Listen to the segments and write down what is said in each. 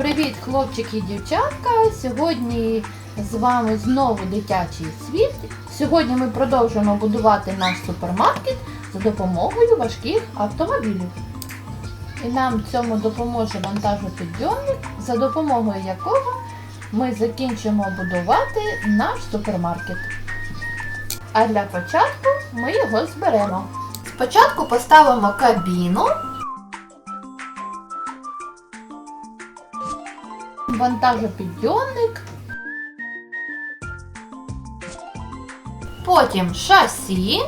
Привіт, хлопчики і дівчатка! Сьогодні з вами знову дитячий світ. Сьогодні ми продовжуємо будувати наш супермаркет за допомогою важких автомобілів. І нам цьому допоможе вантажопідйомник, за допомогою якого ми закінчимо будувати наш супермаркет. А для початку ми його зберемо. Спочатку поставимо кабіну. Вантажопідйомник, потім шасі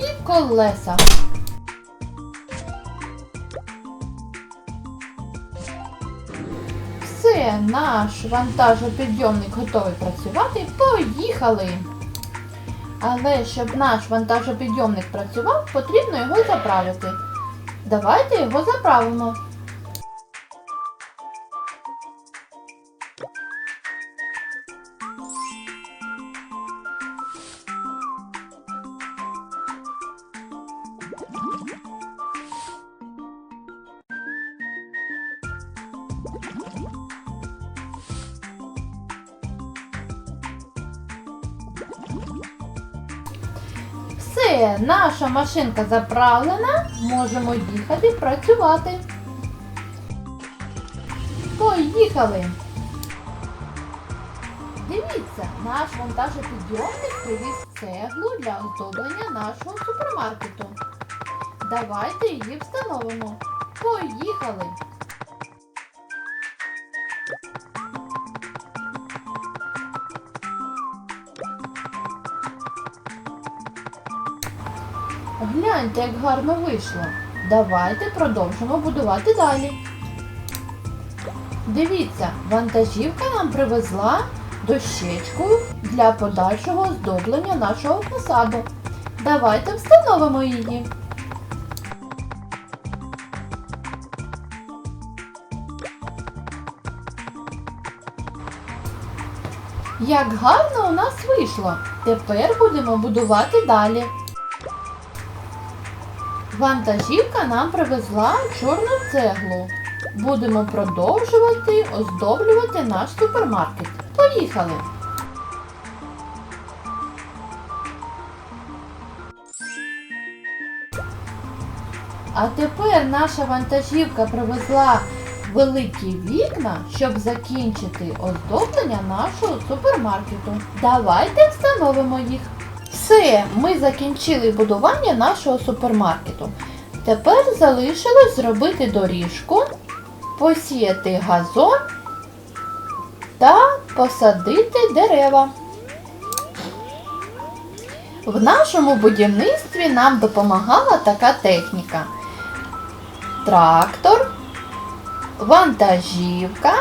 і колеса. Все, наш вантажопідйомник готовий працювати. Поїхали! Але щоб наш вантажопідйомник працював, потрібно його заправити. Давайте його заправимо. Все, наша машинка заправлена, можемо їхати працювати. Поїхали! Дивіться, наш вантажопідйомник привіз цеглу для оздоблення нашого супермаркету. Давайте її встановимо. Поїхали! Гляньте, як гарно вийшло. Давайте продовжимо будувати далі. Дивіться, вантажівка нам привезла дощечку для подальшого оздоблення нашого фасаду. Давайте встановимо її. Як гарно у нас вийшло! Тепер будемо будувати далі. Вантажівка нам привезла чорну цеглу. Будемо продовжувати оздоблювати наш супермаркет. Поїхали! А тепер наша вантажівка привезла великі вікна, щоб закінчити оздоблення нашого супермаркету. Давайте встановимо їх. Все, ми закінчили будування нашого супермаркету. Тепер залишилось зробити доріжку, посіяти газон та посадити дерева. В нашому будівництві нам допомагала така техніка. Трактор, вантажівка,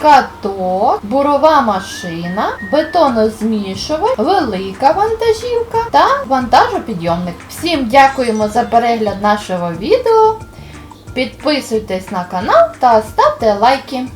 каток, бурова машина, бетонозмішувач, велика вантажівка та вантажопідйомник. Всім дякуємо за перегляд нашого відео. Підписуйтесь на канал та ставте лайки.